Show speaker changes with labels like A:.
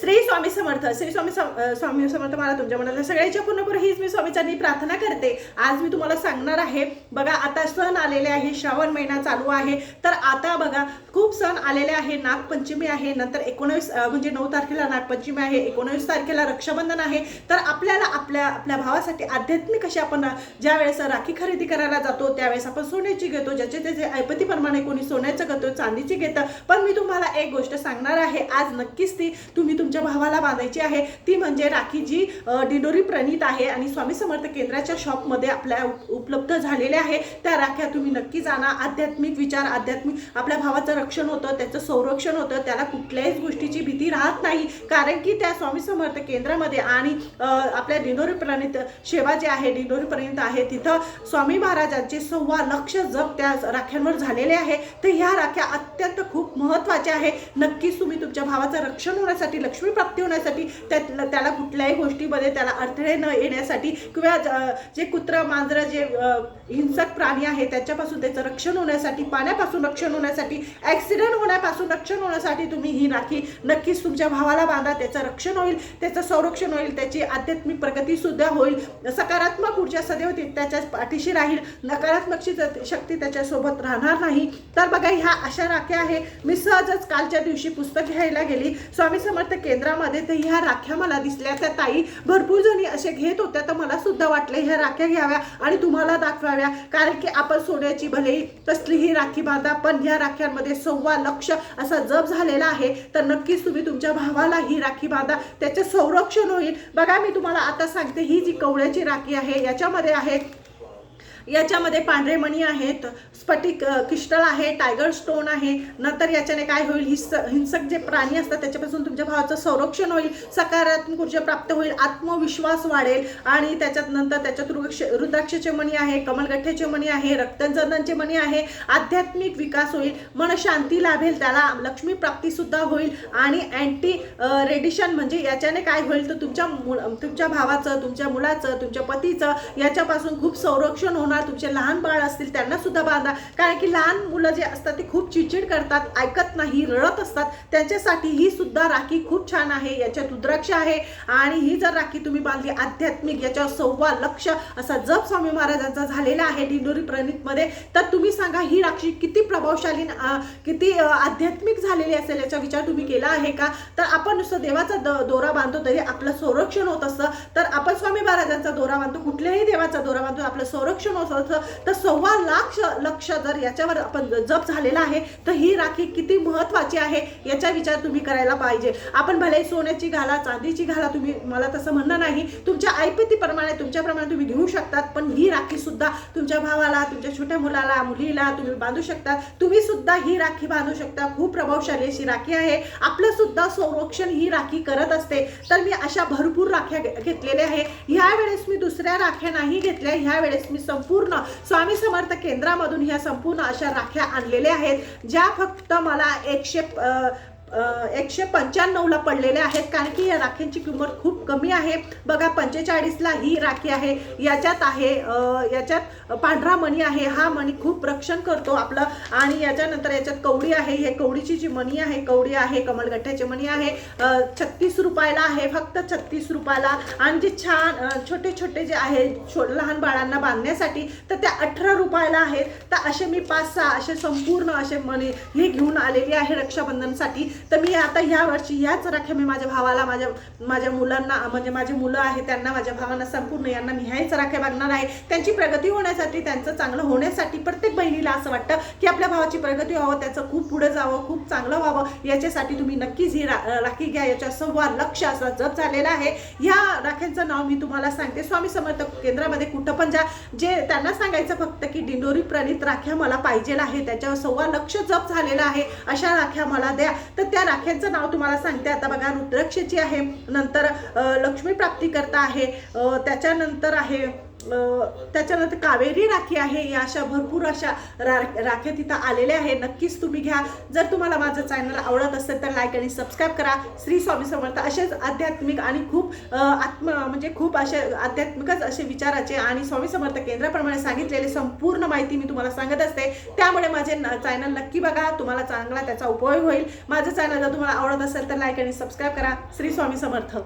A: श्री स्वामी समर्थ श्री स्वामी स्वामी समर्थ मला तुमच्या मनाला सगळ्याच्या पूर्णपूर हीच मी स्वामीच्यांनी प्रार्थना करते. आज मी तुम्हाला सांगणार आहे बघा आता सण आलेले आहे श्रावण महिना चालू आहे. तर आता बघा खूप सण आलेले आहे नागपंचमी आहे नंतर एकोणावीस म्हणजे नऊ तारखेला नागपंचमी आहे एकोणावीस तारखेला रक्षाबंधन आहे. तर आपल्याला आपल्या आपल्या भावासाठी आध्यात्मिक अशी आपण ज्या वेळेस राखी खरेदी करायला जातो त्यावेळेस आपण सोन्याची घेतो ज्याचे त्याचे ऐपतीप्रमाणे कोणी सोन्याचं घेतो चांदीची घेतं. पण मी तुम्हाला एक गोष्ट सांगणार आहे आज नक्कीच ती तुम्ही तुमच्या भावाला बांधायची आहे ती म्हणजे राखी जी डिंडोरी प्रणित प्रणीत आहे आणि स्वामी समर्थ केंद्राच्या शॉपमध्ये आपल्या उपलब्ध झालेल्या आहे. त्या राख्या तुम्ही नक्की जाणा. आध्यात्मिक विचार आध्यात्मिक आपल्या भावाचं रक्षण होतं त्याचं संरक्षण होतं. त्याला कुठल्याही गोष्टीची भीती राहत नाही. कारण की त्या स्वामी समर्थ केंद्रामध्ये आणि आपल्या डिंडोरी प्रणित सेवा जे आहे डिंडोरी प्रणित आहे तिथं स्वामी महाराजांचे सव्वा लक्ष जप त्या राख्यांवर झालेले आहे. तर ह्या राख्या अत्यंत खूप महत्त्वाचे आहे. नक्कीच तुम्ही तुमच्या भावाचं रक्षण होण्यासाठी लक्ष्मी प्राप्ती होण्यासाठी त्या- त्याला कुठल्याही गोष्टीमध्ये त्याला अडथळे न येण्यासाठी किंवा जे कुत्र मांजरं जे हिंसक प्राणी आहे त्याच्यापासून त्याचं रक्षण होण्यासाठी पाण्यापासून रक्षण होण्यासाठी ॲक्सिडेंट होण्यापासून रक्षण होण्यासाठी तुम्ही ही राखी नक्कीच तुमच्या भावाला बांधा. त्याचं रक्षण होईल त्याचं संरक्षण होईल त्याची आध्यात्मिक प्रगती सुद्धा होईल. सकारात्मक ऊर्जा सदैव ती त्याच्या पाठीशी राहील. नकारात्मक शक्ती त्याच्यासोबत राहणार नाही. तर बघा ह्या अशा राख्या आहे. मी सहजच कालच्या दिवशी पुस्तक घ्यायला गेली. स्वामी समर्थ केंद्रामध्ये तर ह्या राख्या मला दिसल्या. त्या ताई भरपूर जणी असे घेत होत्या. तर मला सुद्धा वाटलं ह्या राख्या घ्याव्या आणि तुम्हाला दाखवाव्या. कारण की आपण सोन्याची भले कसलीही राखी बांधा पण ह्या राख्यांमध्ये सव्वा लक्ष असा जप झालेला आहे. तर नक्कीच तुम्ही तुमच्या भावाला ही राखी बांधा. त्याचं संरक्षण होईल. बघा मी तुम्हाला आता सांगते. ही जी कवळ्याची राखी आहे याच्यामध्ये आहे याच्यामध्ये पांढरे मणी आहेत स्फटिक अ, क्रिस्टल आहे टायगर स्टोन आहे. नंतर याच्याने काय होईल हिंस हिंसक जे प्राणी असतात त्याच्यापासून तुमच्या भावाचं संरक्षण होईल सकारात्मक ऊर्जा प्राप्त होईल आत्मविश्वास वाढेल आणि त्याच्यात नंतर त्याच्यात रुक्ष रुद्राक्षचे मणी आहे कमलगठ्ठ्याचे मणी आहे रक्तजनचे मणी आहे आध्यात्मिक विकास होईल मन शांती लाभेल त्याला लक्ष्मी प्राप्तीसुद्धा होईल आणि अँटी रेडिशन म्हणजे याच्याने काय होईल तर तुमच्या मु तुमच्या भावाचं तुमच्या मुलाचं तुमच्या पतीचं याच्यापासून खूप संरक्षण होणार तुमचे लहान बाळ असतील त्यांना सुद्धा बांधा. कारण की लहान मुलं जे असतात ते खूप चिडचिड करतात ऐकत नाही रडत असतात. त्यांच्यासाठी ही सुद्धा राखी खूप छान आहे. याच्यात रुद्राक्ष आहे आणि ही जर राखी तुम्ही बांधली आध्यात्मिक याच्यावर सव्वा लक्ष असा जप स्वामी महाराजांचा झालेला आहे डिंडोरी प्रणितमध्ये तर तुम्ही सांगा ही राखी किती प्रभावशाली किती आध्यात्मिक झालेली असेल याचा विचार तुम्ही केला आहे का? तर आपण नुसतं देवाचा द- दोरा बांधतो तरी आपलं संरक्षण होत असतं. तर आपण स्वामी महाराजांचा दोरा बांधतो कुठल्याही देवाचा दोरा बांधतो आपलं संरक्षण होत असतं तर सव्वा लाख लक्ष जर याच्यावर आपण जप झालेला आहे तर ही राखी किती महत्वाची आहे याचा विचार तुम्ही करायला पाहिजे. आपण भले सोन्याची घाला चांदीची घाला तुम्ही मला तसं म्हणणं नाही. तुमच्या ऐपतीप्रमाणे तुमच्याप्रमाणे तुम्ही घेऊ शकतात पण ही राखी सुद्धा तुमच्या भावाला तुमच्या छोट्या मुलाला मुलीला तुम्ही बांधू शकता. तुम्ही सुद्धा ही राखी बांधू शकता. खूप प्रभावशाली अशी राखी आहे. आपलं सुद्धा संरक्षण ही राखी करत असते. तर मी अशा भरपूर राख्या घेतलेल्या आहे. ह्या वेळेस मी दुसऱ्या राख्या नाही घेतल्या. ह्या वेळेस मी संपूर्ण स्वामी समर्थ केंद्रामधून ह्या संपूर्ण अशा राख्या आणलेल्या आहेत ज्या फक्त मला एकशे एकशे पंच्याण्णवला पडलेल्या आहेत कारण की या राख्यांची किंमत खूप कमी आहे. बघा पंचेचाळीसला ही राखी आहे. याच्यात आहे याच्यात पांढरा मणी आहे. हा मणी खूप रक्षण करतो आपलं. आणि याच्यानंतर याच्यात कवडी आहे. हे कवडीची जी मणी आहे कवडी आहे कमलगठ्ठ्याची मणी आहे. छत्तीस रुपयाला आहे फक्त छत्तीस रुपयाला. आणि जे छान छोटे छोटे जे आहे छो लहान बाळांना बांधण्यासाठी तर त्या अठरा रुपयाला आहेत. तर असे मी पाच सहा असे संपूर्ण असे मणी हे घेऊन आलेली आहे रक्षाबंधनसाठी. तर मी आता ह्या वर्षी याच राख्या मी माझ्या भावाला माझ्या माझ्या मुलांना म्हणजे माझी मुलं आहे त्यांना माझ्या भावांना संपूर्ण यांना मी ह्याच राख्या बघणार आहे. त्यांची प्रगती होण्यासाठी त्यांचं चांगलं होण्यासाठी प्रत्येक बहिणीला असं वाटतं की आपल्या भावाची प्रगती व्हावं त्याचं खूप पुढे जावं खूप चांगलं व्हावं. याच्यासाठी तुम्ही नक्कीच ही रा राखी घ्या. याच्या सव्वा लक्ष असा जप झालेला आहे. ह्या राख्यांचं नाव मी तुम्हाला सांगते. स्वामी समर्थ केंद्रामध्ये कुठं पण जा. जे त्यांना सांगायचं फक्त की डिंडोरी प्रणित राख्या मला पाहिजे आहे. त्याच्यावर सव्वा लक्ष जप झालेला आहे. अशा राख्या मला द्या. तर त्या राख्यांचं नाव तुम्हाला सांगते. आता बघा रुद्राक्षची आहे. नंतर लक्ष्मी प्राप्ती करता आहे. त्याच्यानंतर आहे त्याच्यानंतर कावेरी राखी आहे या अशा भरपूर अशा रा राख्या तिथं आलेल्या आहे नक्कीच तुम्ही घ्या. जर तुम्हाला माझं चॅनल आवडत असेल तर लाईक आणि सबस्क्राईब करा. श्री स्वामी समर्थ असेच आध्यात्मिक आणि खूप आत्म म्हणजे खूप असे आध्यात्मिकच असे विचाराचे आणि स्वामी समर्थ केंद्राप्रमाणे सांगितलेले संपूर्ण माहिती मी तुम्हाला सांगत असते. त्यामुळे माझे चॅनल नक्की बघा. तुम्हाला चांगला त्याचा उपयोग होईल. माझं चॅनल जर तुम्हाला आवडत असेल तर लाईक आणि सबस्क्राईब करा. श्री स्वामी समर्थ.